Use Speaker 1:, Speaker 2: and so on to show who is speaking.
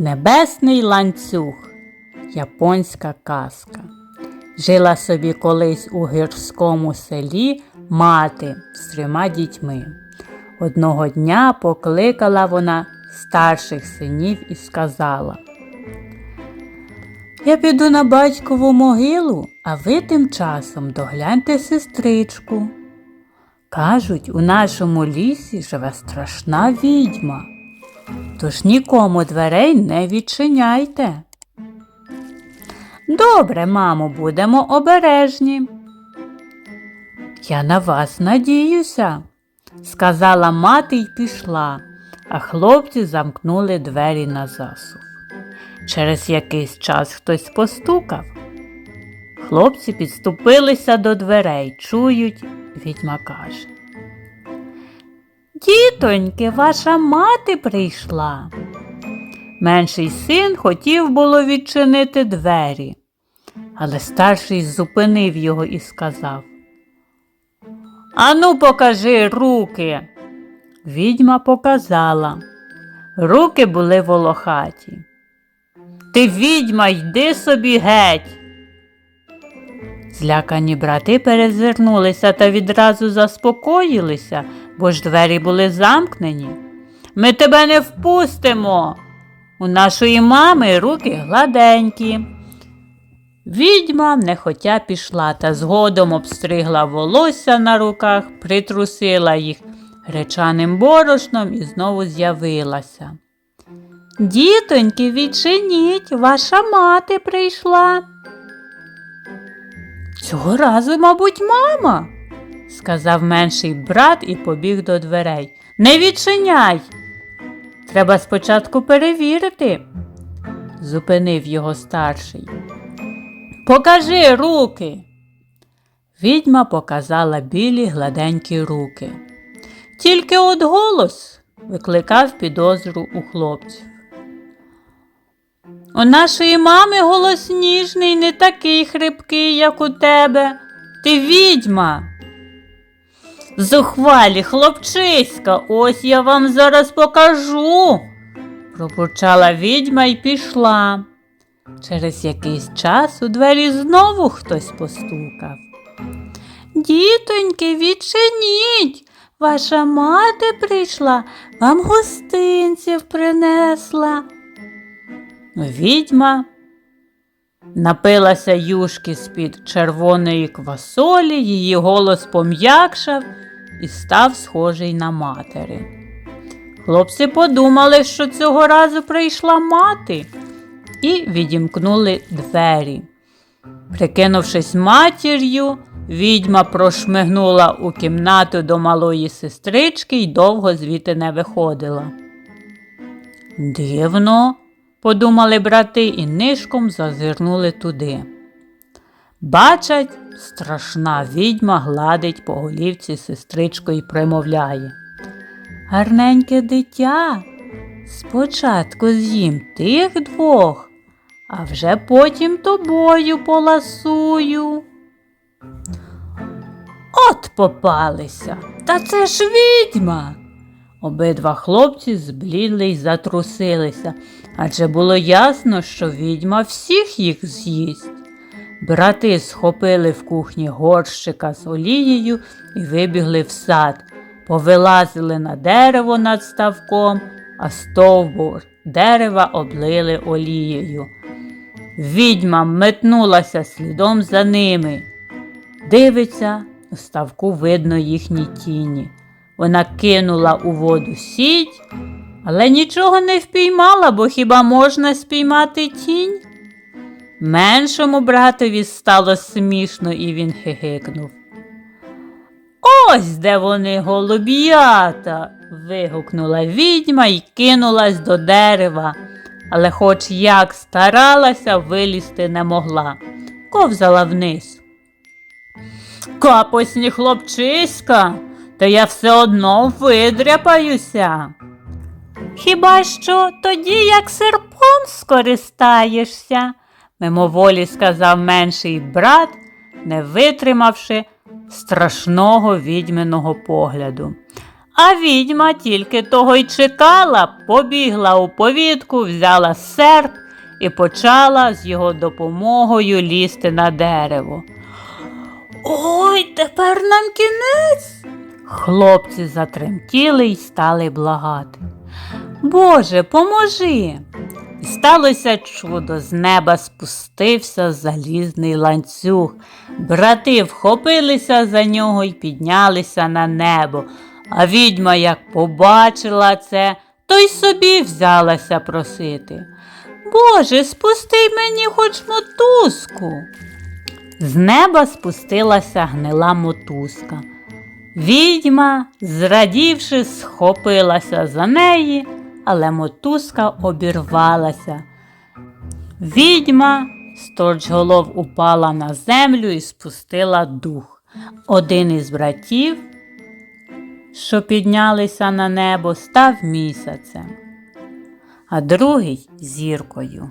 Speaker 1: Небесний ланцюг японська казка. Жила собі колись у гірському селі мати з трьома дітьми. Одного дня покликала вона старших синів і сказала: Я піду на батькову могилу, а ви тим часом догляньте сестричку. Кажуть, у нашому лісі живе страшна відьма. Тож нікому дверей не відчиняйте. Добре, мамо, будемо обережні. Я на вас надіюся, сказала мати й пішла, а хлопці замкнули двері на засув. Через якийсь час хтось постукав. Хлопці підступилися до дверей, чують, відьма каже. Дітоньки, ваша мати прийшла. Менший син хотів було відчинити двері, але старший зупинив його і сказав Ану, покажи руки. Відьма показала. Руки були волохаті. Ти відьма, йди собі геть. Злякані брати перезирнулися та відразу заспокоїлися, бо ж двері були замкнені. Ми тебе не впустимо. У нашої мами руки гладенькі. Відьма нехотя пішла та згодом обстригла волосся на руках, притрусила їх гречаним борошном і знову з'явилася. Дітоньки, відчиніть, ваша мати прийшла. Цього разу, мабуть, мама, сказав менший брат і побіг до дверей. Не відчиняй. Треба спочатку перевірити, зупинив його старший. Покажи руки. Відьма показала білі гладенькі руки. Тільки от голос викликав підозру у хлопців. У нашої мами голос ніжний, не такий хрипкий, як у тебе. Ти відьма. Зухвалі, хлопчиська, ось я вам зараз покажу. пробурчала відьма і пішла. Через якийсь час у двері знову хтось постукав. Дітоньки, відчиніть, ваша мати прийшла, вам гостинців принесла. Відьма напилася юшки з-під червоної квасолі, її голос пом'якшав і став схожий на матери. Хлопці подумали, що цього разу прийшла мати, і відімкнули двері. Прикинувшись матір'ю, відьма прошмигнула у кімнату до малої сестрички й довго звідти не виходила. Дивно, подумали брати і нишком зазирнули туди. Бачать, страшна відьма гладить по голівці сестричку і примовляє. Гарненьке дитя, спочатку з'їм тих двох, а вже потім тобою поласую. От попалися, та це ж відьма. Обидва хлопці зблідли й затрусилися, адже було ясно, що відьма всіх їх з'їсть. Брати схопили в кухні горщика з олією і вибігли в сад, повилазили на дерево над ставком, а стовбур дерева облили олією. Відьма метнулася слідом за ними. Дивиться, у ставку видно їхні тіні. Вона кинула у воду сіть, але нічого не впіймала, бо хіба можна спіймати тінь? Меншому братові стало смішно, і він хихикнув. Ось де вони, голуб'ята. вигукнула відьма і кинулась до дерева, але хоч як старалася, вилізти не могла, ковзала вниз. Капосні хлопчиська, та я все одно видряпаюся. Хіба що тоді, як серпом скористаєшся, мимоволі сказав менший брат, не витримавши страшного відьминого погляду. А відьма тільки того й чекала, побігла у повітку, взяла серп і почала з його допомогою лізти на дерево. Ой, тепер нам кінець. Хлопці затремтіли й стали благати. Боже, поможи. І сталося чудо, з неба спустився залізний ланцюг. Брати вхопилися за нього й піднялися на небо. А відьма, як побачила це, то й собі взялася просити. Боже, спусти мені хоч мотузку. З неба спустилася гнила мотузка. Відьма, зрадівши, схопилася за неї, але мотузка обірвалася. Відьма сторчголов упала на землю і спустила дух. Один із братів, що піднялися на небо, став місяцем, а другий зіркою.